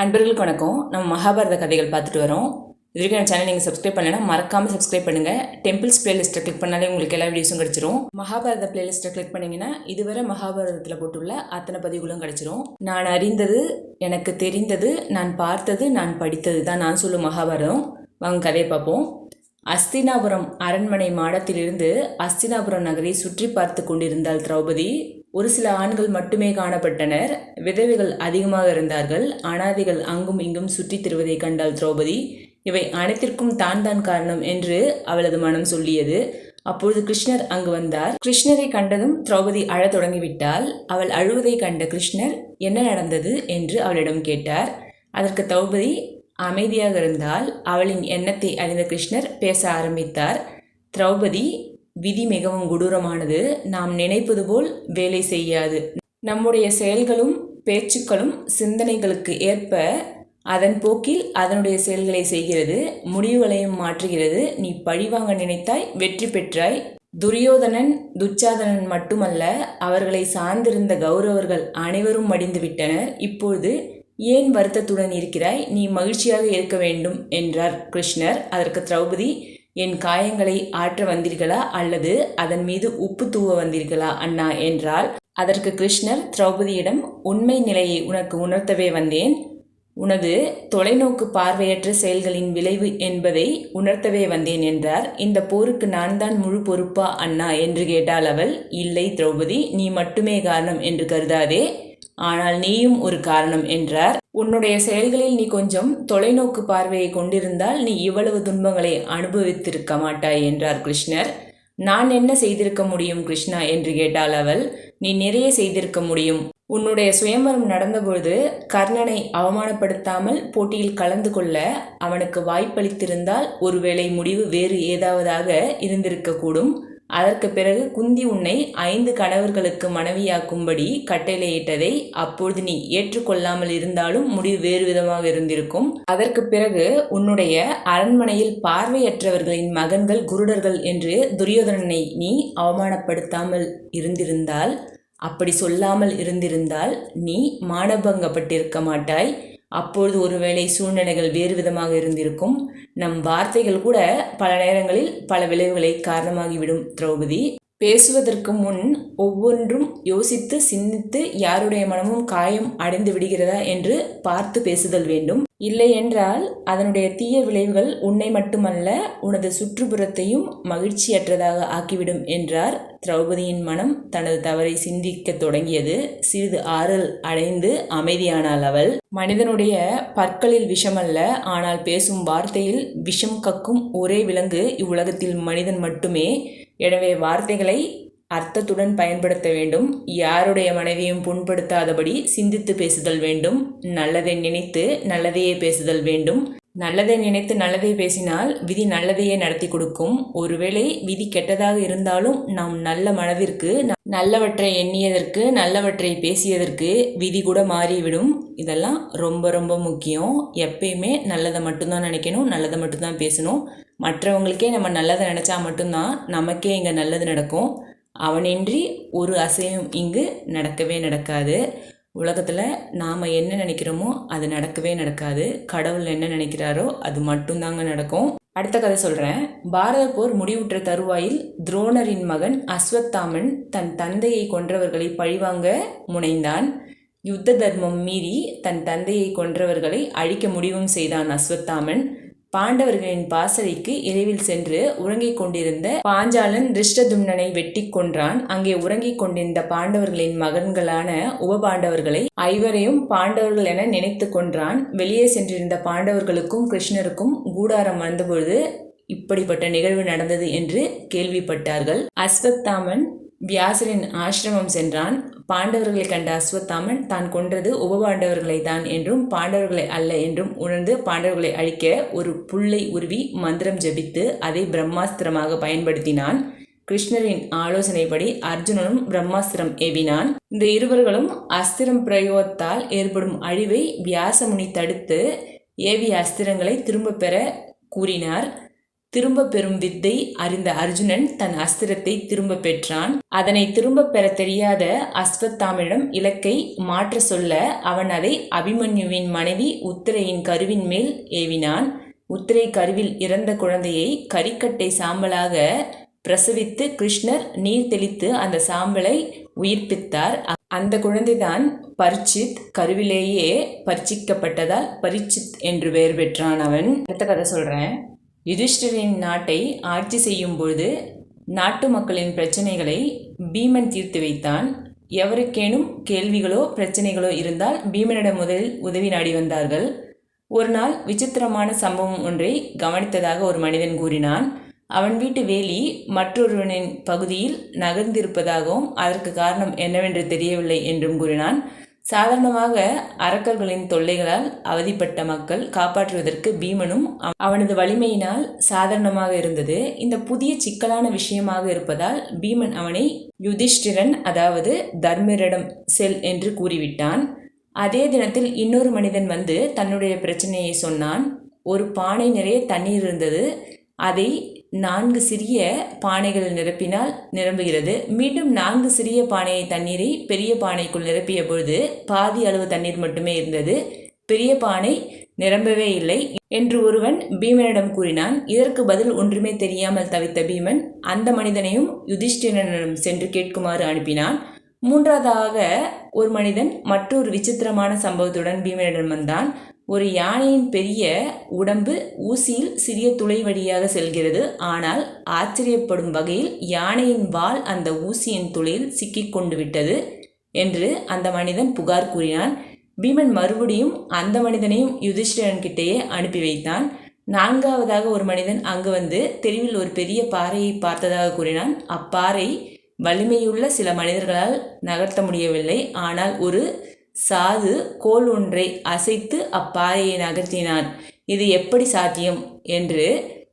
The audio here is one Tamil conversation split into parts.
அன்பர்களுக்கு வணக்கம். நம்ம மகாபாரத கதைகள் பார்த்துட்டு வரோம். இது வரைக்கும் என் சேனல் நீங்கள் சப்ஸ்கிரைப் பண்ணலைன்னா மறக்காமல் சப்ஸ்கிரைப் பண்ணுங்கள் டெம்பிள்ஸ் பிளேலிஸ்ட்டை கிளிக் பண்ணாலே உங்களுக்கு எல்லா வீடியோஸும் கிடச்சிரும். மகாபாரத பிளேலிஸ்ட்டை கிளிக் பண்ணிங்கன்னா இதுவரை மகாபாரதத்தில் போட்டுள்ள அத்தனை பதிவுகளும் கிடச்சிரும். நான் அறிந்தது எனக்கு தெரிந்தது நான் பார்த்தது நான் படித்தது தான் நான் சொல்லும் மகாபாரதம். வாங்க கதையை பார்ப்போம். அஸ்தினாபுரம் அரண்மனை மாடத்திலிருந்து அஸ்தினாபுரம் நகரை சுற்றி பார்த்து கொண்டிருந்தாள் திரௌபதி. ஒரு சில ஆண்கள் மட்டுமே காணப்பட்டனர். விதவைகள் அதிகமாக இருந்தார்கள். அனாதைகள் அங்கும் இங்கும் சுற்றித் திருவதை கண்டாள் திரௌபதி. இவை அனைத்திற்கும் தான் தான் காரணம் என்று அவளது மனம் சொல்லியது. அப்பொழுது கிருஷ்ணர் அங்கு வந்தார். கிருஷ்ணரை கண்டதும் திரௌபதி அழத் தொடங்கிவிட்டால் அவள் அழுவதை கண்ட கிருஷ்ணர் என்ன நடந்தது? என்று அவளிடம் கேட்டார். அதற்கு திரௌபதி அமைதியாக இருந்தால். அவளின் எண்ணத்தை அறிந்த கிருஷ்ணர் பேச ஆரம்பித்தார். திரௌபதி விதி மிகவும் கொடூரமானது. நாம் நினைப்பது போல் வேலை செய்யாது. நம்முடைய செயல்களும் பேச்சுக்களும் சிந்தனைகளுக்கு ஏற்ப அதன் போக்கில் அதனுடைய செயல்களை செய்கிறது முடிவுகளையும் மாற்றுகிறது. நீ பழிவாங்க நினைத்தாய் வெற்றி பெற்றாய். துரியோதனன் துச்சாதனன் மட்டுமல்ல அவர்களை சார்ந்திருந்த கௌரவர்கள் அனைவரும் மடிந்து விட்டனர். இப்பொழுது ஏன் வருத்தத்துடன் இருக்கிறாய்? நீ மகிழ்ச்சியாக இருக்க வேண்டும் என்றார் கிருஷ்ணர். அதற்கு திரௌபதி என் காயங்களை ஆற்ற வந்தீர்களா அல்லது அதன் மீது உப்பு தூவ வந்தீர்களா அண்ணா என்றால் அதற்கு கிருஷ்ணர் திரௌபதியிடம் உண்மை நிலையை உனக்கு உணர்த்தவே வந்தேன். உனது தொலைநோக்கு பார்வையற்ற செயல்களின் விளைவு என்பதை உணர்த்தவே வந்தேன் என்றார். இந்த போருக்கு நான் தான் முழு பொறுப்பா அண்ணா என்று கேட்டாள் அவள். இல்லை திரௌபதி நீ மட்டுமே காரணம் என்று கருதாதே. ஆனால் நீயும் ஒரு காரணம் என்றார். உன்னுடைய செயல்களில் நீ கொஞ்சம் தொலைநோக்கு பார்வையை கொண்டிருந்தால் நீ இவ்வளவு துன்பங்களை அனுபவித்திருக்க மாட்டாய் என்றார் கிருஷ்ணர். நான் என்ன செய்திருக்க முடியும் கிருஷ்ணா என்று கேட்டாள் அவள். நீ நிறைய செய்திருக்க முடியும். உன்னுடைய சுயம்பரம் நடந்தபொழுது கர்ணனை அவமானப்படுத்தாமல் போட்டியில் கலந்து கொள்ள அவனுக்கு வாய்ப்பளித்திருந்தால் ஒருவேளை முடிவு வேறு ஏதாவதாக இருந்திருக்கக்கூடும். அதற்கு பிறகு குந்தி உன்னை ஐந்து கணவர்களுக்கு மனைவியாக்கும்படி கட்டளையிட்டதை அப்பொழுது நீ ஏற்றுக்கொள்ளாமல் இருந்தாலும் முடிவு வேறு விதமாக இருந்திருக்கும். அதற்கு பிறகு உன்னுடைய அரண்மனையில் பார்வையற்றவர்களின் மகன்கள் குருடர்கள் என்று துரியோதனனை நீ அவமானப்படுத்தாமல் இருந்திருந்தால் அப்படி சொல்லாமல் இருந்திருந்தால் நீ மானபங்கப்பட்டிருக்க மாட்டாய். அப்பொழுது ஒருவேளை சூழ்நிலைகள் வேறு விதமாக இருந்திருக்கும். நம் வார்த்தைகள் கூட பல நேரங்களில் பல விளைவுகளை காரணமாகிவிடும் திரௌபதி. பேசுவதற்கு முன் ஒவ்வொன்றும் யோசித்து சிந்தித்து யாருடைய மனமும் காயம் அடைந்து விடுகிறதா என்று பார்த்து பேசுதல் வேண்டும். இல்லை என்றால் அதனுடைய தீய விளைவுகள் உன்னை மட்டுமல்ல உனது சுற்றுப்புறத்தையும் மகிழ்ச்சியற்றதாக ஆக்கிவிடும் என்றார் திரௌபதியின் மனம் தனது தவறை சிந்திக்க தொடங்கியது. சிறிது ஆறல் அடைந்து அமைதியானாள் அவள். மனிதனுடைய பற்களில் விஷமல்ல ஆனால் பேசும் வார்த்தையில் விஷம் கக்கும் ஒரே விலங்கு இவ்வுலகத்தில் மனிதன் மட்டுமே. எனவே வார்த்தைகளை அர்த்தத்துடன் பயன்படுத்த வேண்டும். யாருடைய மனைவியும் புண்படுத்தாதபடி சிந்தித்து பேசுதல் வேண்டும். நல்லதை நினைத்து நல்லதையே பேசுதல் வேண்டும். நல்லதை நினைத்து நல்லதை பேசினால் விதி நல்லதையே நடத்தி கொடுக்கும். ஒருவேளை விதி கெட்டதாக இருந்தாலும் நாம் நல்ல மனதிற்கு நல்லவற்றை எண்ணியதற்கு நல்லவற்றை பேசியதற்கு விதி கூட மாறிவிடும். இதெல்லாம் ரொம்ப ரொம்ப முக்கியம். எப்பயுமே நல்லதை மட்டும்தான் நினைக்கணும் நல்லதை மட்டும்தான் பேசணும். மற்றவங்களுக்கே நம்ம நல்லதை நினச்சா மட்டும்தான் நமக்கே இங்கே நல்லது நடக்கும். அவனின்றி ஒரு அசையும் இங்கு நடக்கவே நடக்காது. உலகத்தில் நாம் என்ன நினைக்கிறோமோ அது நடக்கவே நடக்காது. கடவுள் என்ன நினைக்கிறாரோ அது மட்டும்தாங்க நடக்கும். அடுத்த கதை சொல்கிறேன் பாரத போர் முடிவுற்ற தருவாயில் துரோணரின் மகன் அஸ்வத்தாமன் தன் தந்தையை கொன்றவர்களை பழிவாங்க முனைந்தான். யுத்த தர்மம் மீறி தன் தந்தையை கொன்றவர்களை அழிக்க முடிவும் செய்தான் அஸ்வத்தாமன். பாண்டவர்களின் பாசறைக்கு இரவில் சென்று உறங்கிக் கொண்டிருந்த பாஞ்சாலன் திருஷ்டதும்னனை வெட்டி கொன்றான். அங்கே உறங்கிக் கொண்டிருந்த பாண்டவர்களின் மகன்களான உபபாண்டவர்களை ஐவரையும் பாண்டவர்கள் என நினைத்து கொன்றான். வெளியே சென்றிருந்த பாண்டவர்களுக்கும் கிருஷ்ணருக்கும் கூடாரம் வந்தபொழுது இப்படிப்பட்ட நிகழ்வு நடந்தது என்று கேள்விப்பட்டார்கள். அஸ்வத்தாமன் வியாசரின் ஆசிரமம் சென்றான். பாண்டவர்களை கண்ட அஸ்வத்தாமன் தான் கொன்றது உபபாண்டவர்களை தான் என்றும் பாண்டவர்களை அல்ல என்றும் உணர்ந்து பாண்டவர்களை அழிக்க ஒரு புல்லை உருவி மந்திரம் ஜபித்து அதை பிரம்மாஸ்திரமாக பயன்படுத்தினான். கிருஷ்ணரின் ஆலோசனைப்படி அர்ஜுனனும் பிரம்மாஸ்திரம் ஏவினான். இந்த இருவர்களும் அஸ்திரம் பிரயோகத்தால் ஏற்படும் அழிவை வியாசமுனி தடுத்து ஏவிய அஸ்திரங்களை திரும்ப பெற கூறினார். திரும்ப பெறும் வித்தை அறிந்த அர்ஜுனன் தன் அஸ்திரத்தை திரும்ப பெற்றான். அதனை திரும்ப பெற தெரியாத அஸ்வத்தாமிடம் இலக்கை மாற்ற சொல்ல அவன் அதை அபிமன்யுவின் மனைவி உத்திரையின் கருவின் மேல் ஏவினான். உத்திரை கருவில் இறந்த குழந்தையை கரிக்கட்டை சாம்பலாக பிரசவித்து கிருஷ்ணர் நீர் தெளித்து அந்த சாம்பலை உயிர்ப்பித்தார். அந்த குழந்தைதான் பரிச்சித் கருவிலேயே பரிச்சிக்கப்பட்டதால் பரிச்சித் என்று பெயர் பெற்றான் அவன். அடுத்த கதை சொல்கிறேன் யுதிஷ்டரின் நாட்டை ஆட்சி செய்யும் பொழுது நாட்டு மக்களின் பிரச்சனைகளை பீமன் தீர்த்து வைத்தான். எவருக்கேனும் கேள்விகளோ பிரச்சனைகளோ இருந்தால் பீமனிடம் முதலில் உதவி நாடி வந்தார்கள். ஒரு நாள் விசித்திரமான சம்பவம் ஒன்றை கவனித்ததாக ஒரு மனிதன் கூறினான். அவன் வீட்டு வேலி மற்றொருவனின் பகுதியில் நகர்ந்திருப்பதாகவும் அதற்கு காரணம் என்னவென்று தெரியவில்லை என்றும் கூறினான். சாதாரணமாக அரக்கர்களின் தொல்லைகளால் அவதிப்பட்ட மக்கள் காப்பாற்றுவதற்கு பீமனும் அவனது வலிமையினால் சாதாரணமாக இருந்தது. இந்த புதிய சிக்கலான விஷயமாக இருப்பதால் பீமன் அவனை யுதிஷ்டிரன் அதாவது தர்மரிடம் செல் என்று கூறிவிட்டான். அதே தினத்தில் இன்னொரு மனிதன் வந்து தன்னுடைய பிரச்சனையை சொன்னான். ஒரு பானை நிறைய தண்ணீர் இருந்தது. அதை நான்கு சிறிய பானைகள் நிரப்பினால் நிரம்புகிறது. மீண்டும் நான்கு சிறிய பானையை தண்ணீரை பெரிய பானைக்குள் நிரப்பிய பொழுது பாதி அளவு தண்ணீர் மட்டுமே இருந்தது. பெரிய பானை நிரம்பவே இல்லை என்று ஒருவன் பீமனிடம் கூறினான். இதற்கு பதில் ஒன்றுமே தெரியாமல் தவித்த பீமன் அந்த மனிதனையும் யுதிஷ்டிரனிடம் சென்று கேட்குமாறு அனுப்பினான். மூன்றாவதாக ஒரு மனிதன் மற்றொரு விசித்திரமான சம்பவத்துடன் பீமனிடம் வந்தான். ஒரு யானையின் பெரிய உடம்பு ஊசியில் சிறிய துளை வழியாக செல்கிறது. ஆனால் ஆச்சரியப்படும் வகையில் யானையின் வால் அந்த ஊசியின் துளையில் சிக்கிக்கொண்டு விட்டது என்று அந்த மனிதன் புகார் கூறினான். பீமன் மறுபடியும் அந்த மனிதனையும் யுதிஷ்டிரன் கிட்டேயே அனுப்பி வைத்தான். நான்காவதாக ஒரு மனிதன் அங்கு வந்து தெருவில் ஒரு பெரிய பாறையை பார்த்ததாக கூறினான். அப்பாறை வலிமையுள்ள சில மனிதர்களால் நகர்த்த முடியவில்லை. ஆனால் ஒரு சாது கோல் ஒன்றை அசைத்து அப்பாறையை நகர்த்தினான். இது எப்படி சாத்தியம்? என்று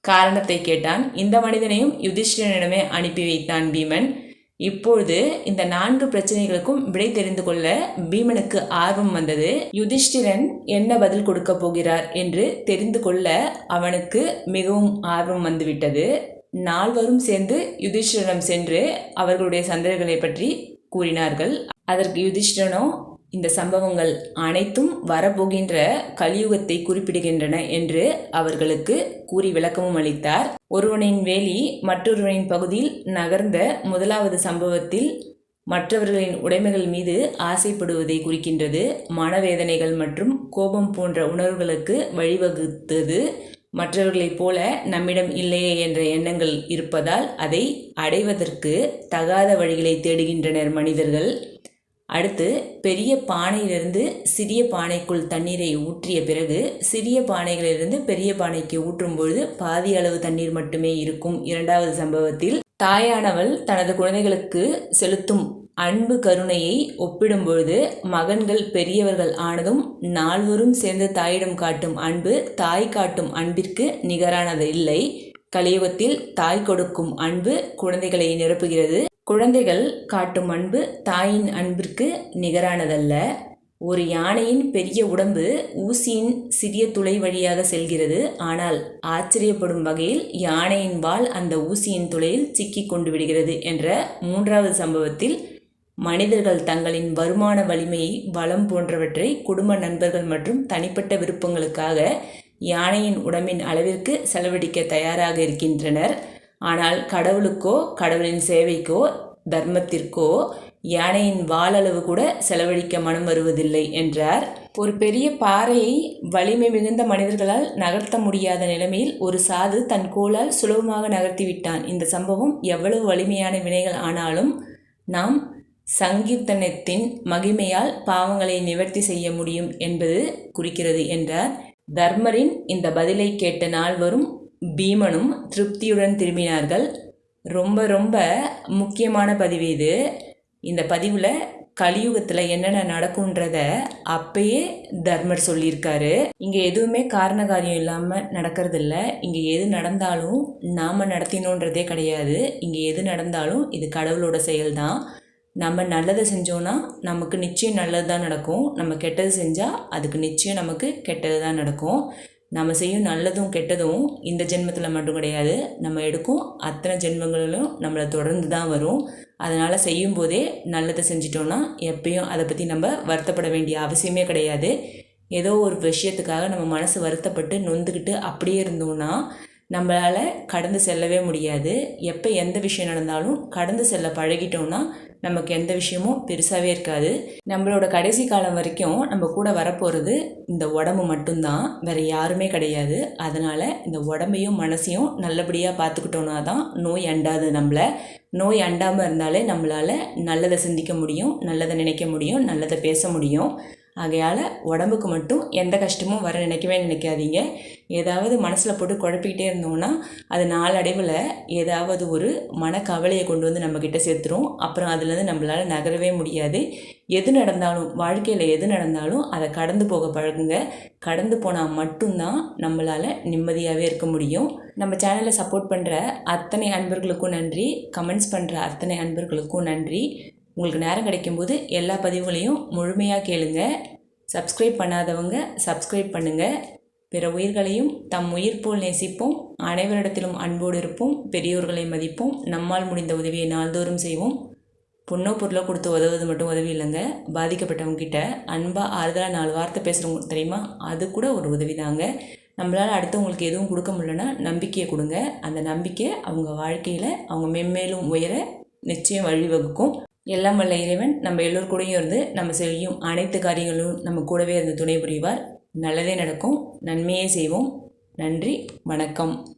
காரணத்தை கேட்டான். இந்த மனிதனையும் யுதிஷ்டிரனிடமே அனுப்பி வைத்தான் பீமன். இப்பொழுது இந்த நான்கு பிரச்சனைகளுக்கும் விடை தெரிந்து கொள்ள பீமனுக்கு ஆர்வம் வந்தது. யுதிஷ்டிரன் என்ன பதில் கொடுக்க போகிறார் என்று தெரிந்து கொள்ள அவனுக்கு மிகவும் ஆர்வம் வந்துவிட்டது. நால்வரும் சேர்ந்து யுதிஷ்டிரனம் சென்று அவர்களுடைய சந்தேகங்களை பற்றி கூறினார்கள். அதற்கு யுதிஷ்டிரனோ இந்த சம்பவங்கள் அனைத்தும் வரப்போகின்ற கலியுகத்தை குறிப்பிடுகின்றன என்று அவர்களுக்கு கூறி விளக்கமும் அளித்தார். ஒருவனின் வேலி மற்றொருவனின் பகுதியில் நகர்ந்த முதலாவது சம்பவத்தில் மற்றவர்களின் உடைமைகள் மீது ஆசைப்படுவதை குறிக்கின்றது. மனவேதனைகள் மற்றும் கோபம் போன்ற உணர்வுகளுக்கு வழிவகுத்தது. மற்றவர்களைப் போல நம்மிடம் இல்லையே என்ற எண்ணங்கள் இருப்பதால் அதை அடைவதற்கு தகாத வழிகளை தேடுகின்றனர் மனிதர்கள். அடுத்து பெரிய பானையிலிருந்து சிறிய பானைக்குள் தண்ணீரை ஊற்றிய பிறகு சிறிய பானைகளிலிருந்து பெரிய பானைக்கு ஊற்றும் பொழுது பாதி அளவு தண்ணீர் மட்டுமே இருக்கும். இரண்டாவது சம்பவத்தில் தாயானவள் தனது குழந்தைகளுக்கு செலுத்தும் அன்பு கருணையை ஒப்பிடும்பொழுது மகன்கள் பெரியவர்கள் ஆனதும் நால்வரும் சேர்ந்து தாயிடம் காட்டும் அன்பு தாய் காட்டும் அன்பிற்கு நிகரானது இல்லை. கலியுகத்தில் தாய் கொடுக்கும் அன்பு குழந்தைகளை நிரப்புகிறது. குழந்தைகள் காட்டும் அன்பு தாயின் அன்பிற்கு நிகரானதல்ல. ஒரு யானையின் பெரிய உடம்பு ஊசியின் சிறிய துளை வழியாக செல்கிறது. ஆனால் ஆச்சரியப்படும் வகையில் யானையின் வால் அந்த ஊசியின் துளையில் சிக்கி கொண்டு விடுகிறது என்ற மூன்றாவது சம்பவத்தில் மனிதர்கள் தங்களின் வருமான வலிமையை வளம் போன்றவற்றை குடும்ப நண்பர்கள் மற்றும் தனிப்பட்ட விருப்பங்களுக்காக யானையின் உடம்பின் அளவிற்கு செலவழிக்க தயாராக இருக்கின்றனர். ஆனால் கடவுளுக்கோ கடவுளின் சேவைக்கோ தர்மத்திற்கோ யானையின் வாளளவு கூட செலவழிக்க மனம் வருவதில்லை என்றார். ஒரு பெரிய பாறையை வலிமை மிகுந்த மனிதர்களால் நகர்த்த முடியாத நிலைமையில் ஒரு சாது தன் கோளால் சுலபமாக நகர்த்திவிட்டான். இந்த சம்பவம் எவ்வளவு வலிமையான வினைகள் ஆனாலும் நாம் சங்கீர்த்தனத்தின் மகிமையால் பாவங்களை நிவர்த்தி செய்ய முடியும் என்பது குறிக்கிறது என்றார். தர்மரின் இந்த பதிலை கேட்ட நால்வரும் பீமனும் திருப்தியுடன் திரும்பினார்கள். ரொம்ப ரொம்ப முக்கியமான பதிவு இது. இந்த பதிவில் கலியுகத்தில் என்னென்ன நடக்குன்றத அப்பயே தர்மர் சொல்லியிருக்காரு. இங்கே எதுவுமே காரண காரியம் இல்லாமல் நடக்கிறதில்ல. இங்கே எது நடந்தாலும் நாம் நடத்தினோன்றதே கிடையாது. இங்கே எது நடந்தாலும் இது கடவுளோட செயல்தான். நம்ம நல்லதை செஞ்சோன்னா நமக்கு நிச்சயம் நல்லது தான் நடக்கும். நம்ம கெட்டது செஞ்சால் அதுக்கு நிச்சயம் நமக்கு கெட்டது தான் நடக்கும். நம்ம செய்யும் நல்லதும் கெட்டதும் இந்த ஜென்மத்தில் மட்டும் கிடையாது. நம்ம எடுக்கும் அத்தனை ஜென்மங்களிலும் நம்மளை தொடர்ந்து தான் வரும். அதனால் செய்யும்போதே நல்லதை செஞ்சிட்டோன்னா எப்பயும் அதை பற்றி நம்ம வருத்தப்பட வேண்டிய அவசியமே கிடையாது. ஏதோ ஒரு விஷயத்துக்காக நம்ம மனசு வருத்தப்பட்டு நொந்துக்கிட்டு அப்படியே இருந்தோம்னா நம்மளால் கடந்து செல்லவே முடியாது. எப்போ எந்த விஷயம் நடந்தாலும் கடந்து செல்ல பழகிட்டோம்னா நமக்கு எந்த விஷயமும் பெருசாகவே இருக்காது. நம்மளோட கடைசி காலம் வரைக்கும் நம்ம கூட வரப்போகிறது இந்த உடம்பு மட்டும்தான் வேறு யாருமே கிடையாது. அதனால் இந்த உடம்பையும் மனசையும் நல்லபடியாக பார்த்துக்கிட்டோன்னா தான் நோய் அண்டாது நம்மளை. நோய் அண்டாமல் இருந்தாலே நம்மளால் நல்லதை சிந்திக்க முடியும் நல்லதை நினைக்க முடியும் நல்லதை பேச முடியும். ஆகையால் உடம்புக்கு மட்டும் எந்த கஷ்டமும் வர நினைக்கவே நினைக்காதீங்க. ஏதாவது மனசில் போட்டு குழப்பிக்கிட்டே இருந்தோம்னா அது நாளடைவில் ஏதாவது ஒரு மனக்கவலையை கொண்டு வந்து நம்மக்கிட்ட சேர்த்துரும். அப்புறம் அதுலேருந்து நம்மளால் நகரவே முடியாது. எது நடந்தாலும் வாழ்க்கையில் எது நடந்தாலும் அதை கடந்து போக பழகுங்க. கடந்து போனால் மட்டும்தான் நம்மளால் நிம்மதியாகவே இருக்க முடியும். நம்ம சேனலை சப்போர்ட் பண்ணுற அத்தனை அன்பர்களுக்கும் நன்றி. கமெண்ட்ஸ் பண்ணுற அத்தனை அன்பர்களுக்கும் நன்றி. உங்களுக்கு நேரம் கிடைக்கும்போது எல்லா பதிவுகளையும் முழுமையாக கேளுங்க. சப்ஸ்கிரைப் பண்ணாதவங்க சப்ஸ்கிரைப் பண்ணுங்கள் பிற உயிர்களையும் தம் உயிர் போல் நேசிப்போம். அனைவரிடத்திலும் அன்போடு இருப்போம். பெரியோர்களை மதிப்போம். நம்மால் முடிந்த உதவியை நாள்தோறும் செய்வோம். பொண்ணோ பொருளோ கொடுத்து உதவுவது மட்டும் உதவி இல்லைங்க. பாதிக்கப்பட்டவங்க கிட்ட அன்பாக ஆறுதலாக நாலு வார்த்தை பேசுகிறவங்க தெரியுமா? அது கூட ஒரு உதவி தாங்க. நம்மளால் அடுத்தவங்களுக்கு எதுவும் கொடுக்க முடியலன்னா நம்பிக்கையை கொடுங்க. அந்த நம்பிக்கை அவங்க வாழ்க்கையில் அவங்க மென்மேலும் உயர நிச்சயம் வழிவகுக்கும். எல்லாம் வல்ல இறைவன் நம்ம எல்லோர் கூடயும் இருந்து நம்ம செய்யும் அனைத்து காரியங்களும் நம்ம கூடவே இருந்து துணை புரிவார். நல்லதே நடக்கும். நன்மையே செய்வோம். நன்றி. வணக்கம்.